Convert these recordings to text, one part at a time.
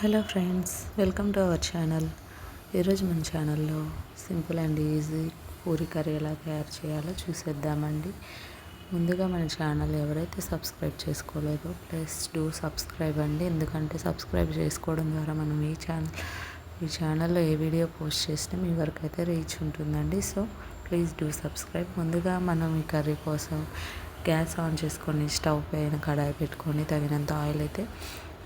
Hello friends welcome to our channel. ఈరోజు మన ఛానల్లో simple and easy puri curry ఎలా తయారు చేయాలో చూసేద్దామండి. ముందుగా మన ఛానల్ ఎవరైతే సబ్స్క్రైబ్ చేసుకోలేదో ప్లీజ్ డూ సబ్స్క్రైబ్ అండి. ఎందుకంటే సబ్స్క్రైబ్ చేసుకోవడం ద్వారా మనం ఈ ఛానల్ ఈ ఛానల్లో ఏ వీడియో పోస్ట్ చేసినా మీ వరకు అయితే రీచ్ ఉంటుందండి. So please do subscribe. ముందుగా మనం ఈ కర్రీ కోసం గ్యాస్ ఆన్ చేసుకొని స్టవ్ పైన కడాయి పెట్టుకొని తగినంత ఆయిల్ అయితే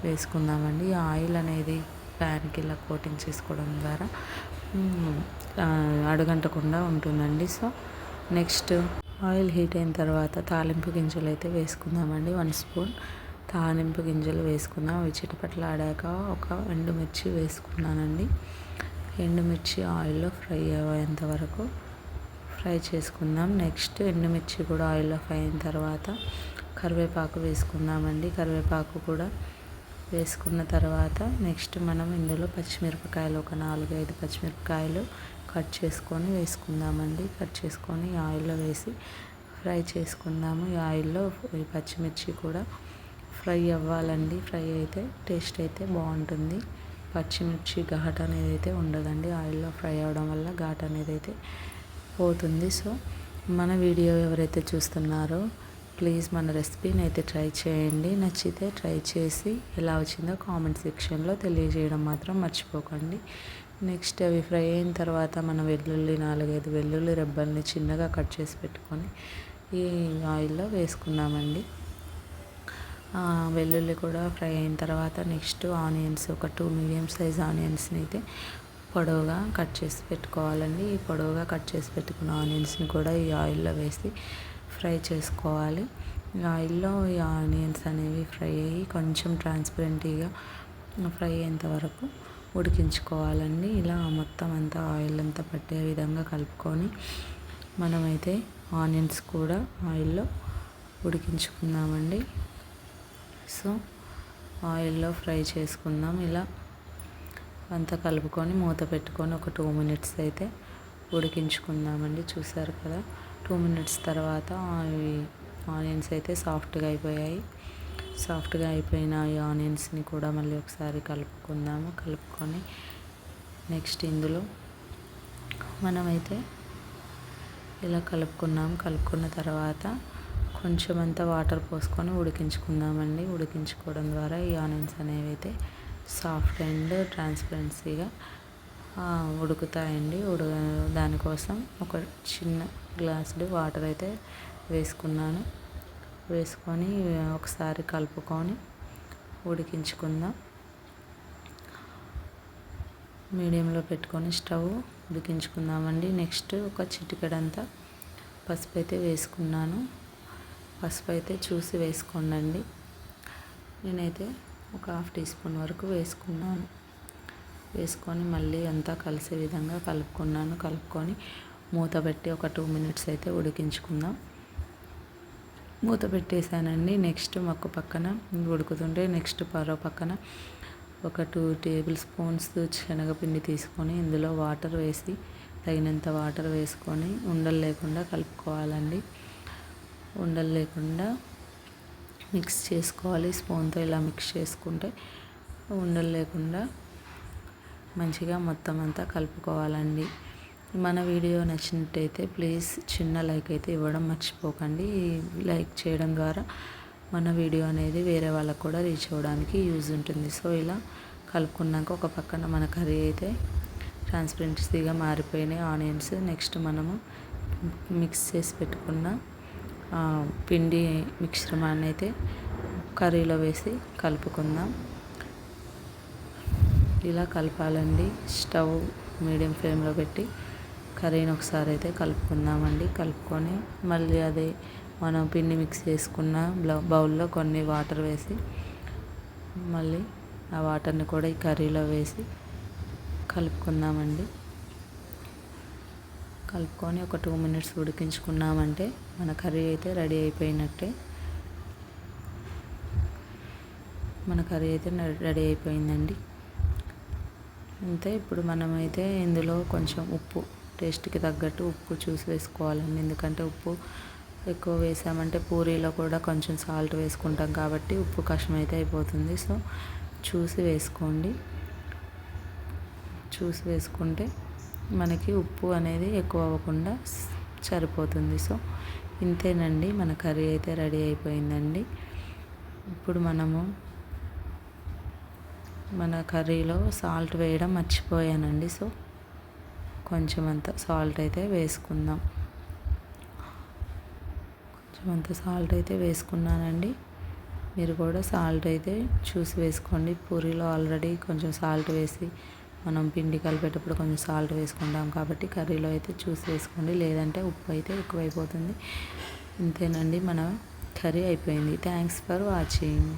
వేసుకుందామండి. ఆయిల్ అనేది ప్యాన్కి ఇలా కోటింగ్ చేసుకోవడం ద్వారా అడగంటకుండా ఉంటుందండి. సో నెక్స్ట్ ఆయిల్ హీట్ అయిన తర్వాత తాలింపు గింజలు అయితే వేసుకుందామండి. వన్ స్పూన్ తాలింపు గింజలు వేసుకుందాం. అవి చిటపట్లాడాక ఒక ఎండుమిర్చి వేసుకున్నానండి. ఎండుమిర్చి ఆయిల్లో ఫ్రై అయ్యేంత వరకు ఫ్రై చేసుకుందాం. నెక్స్ట్ ఎండుమిర్చి కూడా ఆయిల్లో ఫ్రై అయిన తర్వాత కరివేపాకు వేసుకుందామండి. కరివేపాకు కూడా వేసుకున్న తర్వాత నెక్స్ట్ మనం ఇందులో పచ్చిమిరపకాయలు ఒక నాలుగు ఐదు పచ్చిమిరపకాయలు కట్ చేసుకొని వేసుకుందామండి. కట్ చేసుకొని ఆయిల్లో వేసి ఫ్రై చేసుకుందాము. ఈ ఆయిల్లో ఈ పచ్చిమిర్చి కూడా ఫ్రై అవ్వాలండి. ఫ్రై అయితే టేస్ట్ అయితే బాగుంటుంది. పచ్చిమిర్చి ఘాట్ అనేది అయితే ఉండదండి. ఆయిల్లో ఫ్రై అవ్వడం వల్ల ఘాట్ అనేది అయితే పోతుంది. సో మన వీడియో ఎవరైతే చూస్తున్నారో ప్లీజ్ మన రెసిపీని అయితే ట్రై చేయండి. నచ్చితే ట్రై చేసి ఎలా వచ్చిందో కామెంట్ సెక్షన్లో తెలియజేయడం మాత్రం మర్చిపోకండి. నెక్స్ట్ అవి ఫ్రై అయిన తర్వాత మన వెల్లుల్లి నాలుగైదు వెల్లుల్లి రెబ్బల్ని చిన్నగా కట్ చేసి పెట్టుకొని ఈ ఆయిల్లో వేసుకున్నామండి వెల్లుల్లి కూడా ఫ్రై అయిన తర్వాత నెక్స్ట్ ఆనియన్స్ ఒక టూ మీడియం సైజ్ ఆనియన్స్ని అయితే పొడవుగా కట్ చేసి పెట్టుకోవాలండి. ఈ పొడవుగా కట్ చేసి పెట్టుకున్న ఆనియన్స్ని కూడా ఈ ఆయిల్లో వేసి ఫ్రై చేసుకోవాలి. ఆయిల్లో ఈ ఆనియన్స్ అనేవి ఫ్రై అయ్యి కొంచెం ట్రాన్స్పరెంట్గా ఫ్రై అయ్యేంత వరకు ఉడికించుకోవాలండి. ఇలా మొత్తం అంతా ఆయిల్ అంతా పట్టే విధంగా కలుపుకొని మనమైతే ఆనియన్స్ కూడా ఆయిల్లో ఉడికించుకుందామండి. సో ఆయిల్లో ఫ్రై చేసుకుందాం. ఇలా అంతా కలుపుకొని మూత పెట్టుకొని ఒక టూ మినిట్స్ అయితే ఉడికించుకుందామండి. చూసారు కదా? టూ మినిట్స్ తర్వాత ఆనియన్స్ అయితే సాఫ్ట్గా అయిపోయాయి. సాఫ్ట్గా అయిపోయిన ఈ ఆనియన్స్ని కూడా మళ్ళీ ఒకసారి కలుపుకుందాము. కలుపుకొని నెక్స్ట్ ఇందులో మనమైతే ఇలా కలుపుకున్నాము కలుపుకున్న తర్వాత కొంచెం అంతా వాటర్ పోసుకొని ఉడికించుకుందామండి. ఉడికించుకోవడం ద్వారా ఈ ఆనియన్స్ అనేవి అయితే సాఫ్ట్ అండ్ ట్రాన్స్పరెన్సీగా ఉడుకుతాయండి. ఉడ దానికోసం ఒక చిన్న గ్లాసులు వాటర్ అయితే వేసుకున్నాను. వేసుకొని ఒకసారి కలుపుకొని ఉడికించుకుందాం. మీడియంలో పెట్టుకొని స్టవ్ ఉడికించుకుందామండి. నెక్స్ట్ ఒక చిటికెడంతా పసుపు అయితే వేసుకున్నాను. పసుపు అయితే చూసి వేసుకోండి నేనైతే ఒక హాఫ్ టీ స్పూన్ వరకు వేసుకున్నాను. వేసుకొని మళ్ళీ అంతా కలిసే విధంగా కలుపుకున్నాను. కలుపుకొని మూత పెట్టి ఒక టూ మినిట్స్ అయితే ఉడికించుకుందాం. మూత పెట్టేశానండి. నెక్స్ట్ మొక్క పక్కన ఉడుకుతుంటే నెక్స్ట్ పరో పక్కన ఒక టూ టేబుల్ స్పూన్స్ శనగపిండి తీసుకొని ఇందులో వాటర్ వేసి తగినంత వాటర్ వేసుకొని ఉండలు లేకుండా కలుపుకోవాలండి. ఉండలు లేకుండా మిక్స్ చేసుకోవాలి. స్పూన్తో ఇలా మిక్స్ చేసుకుంటే ఉండలు లేకుండా మంచిగా మొత్తం అంతా కలుపుకోవాలండి. మన వీడియో నచ్చినట్టయితే ప్లీజ్ చిన్న లైక్ అయితే ఇవ్వడం మర్చిపోకండి. లైక్ చేయడం ద్వారా మన వీడియో అనేది వేరే వాళ్ళకు కూడా రీచ్ అవ్వడానికి యూజ్ ఉంటుంది. సో ఇలా కలుపుకున్నాక ఒక పక్కన మన కర్రీ అయితే ట్రాన్స్పరెన్సీగా మారిపోయినాయి. ఆనియన్స్ నెక్స్ట్ మనము మిక్స్ చేసి పెట్టుకున్న పిండి మిశ్రమాన్ని అయితే కర్రీలో వేసి కలుపుకుందాం. ఇలా కలపాలండి. స్టవ్ మీడియం ఫ్లేమ్లో పెట్టి కర్రీని ఒకసారి అయితే కలుపుకుందామండి. కలుపుకొని మళ్ళీ అదే మనం పిండి మిక్స్ చేసుకున్న బౌల్లో కొన్ని వాటర్ వేసి మళ్ళీ ఆ వాటర్ని కూడా ఈ కర్రీలో వేసి కలుపుకుందామండి. కలుపుకొని ఒక టూ మినిట్స్ ఉడికించుకున్నామంటే మన కర్రీ అయితే రెడీ అయిపోయినట్టే. మన కర్రీ అయితే రెడీ అయిపోయిందండి. అంతే ఇప్పుడు మనమైతే ఇందులో కొంచెం ఉప్పు టేస్ట్కి తగ్గట్టు ఉప్పు చూసి వేసుకోవాలండి. ఎందుకంటే ఉప్పు ఎక్కువ వేసామంటే పూరీలో కూడా కొంచెం సాల్ట్ వేసుకుంటాం కాబట్టి ఉప్పు కష్టం అయితే అయిపోతుంది. సో చూసి వేసుకోండి. చూసి వేసుకుంటే మనకి ఉప్పు అనేది ఎక్కువ అవ్వకుండా సరిపోతుంది. సో ఇంతేనండి. మన కర్రీ అయితే రెడీ అయిపోయిందండి. ఇప్పుడు మనము మన కర్రీలో సాల్ట్ వేయడం మర్చిపోయానండి. సో కొంచెం అంత సాల్ట్ అయితే వేసుకుందాం. కొంచెం అంత సాల్ట్ అయితే వేసుకున్నానండి. మీరు కూడా సాల్ట్ అయితే చూసి వేసుకోండి. పూరీలో ఆల్రెడీ కొంచెం సాల్ట్ వేసి మనం పిండి కలిపేటప్పుడు కొంచెం సాల్ట్ వేసుకుంటాం కాబట్టి కర్రీలో అయితే చూసి వేసుకోండి. లేదంటే ఉప్పు అయితే ఎక్కువైపోతుంది. ఇంతేనండి. మన కర్రీ అయిపోయింది. Thanks for watching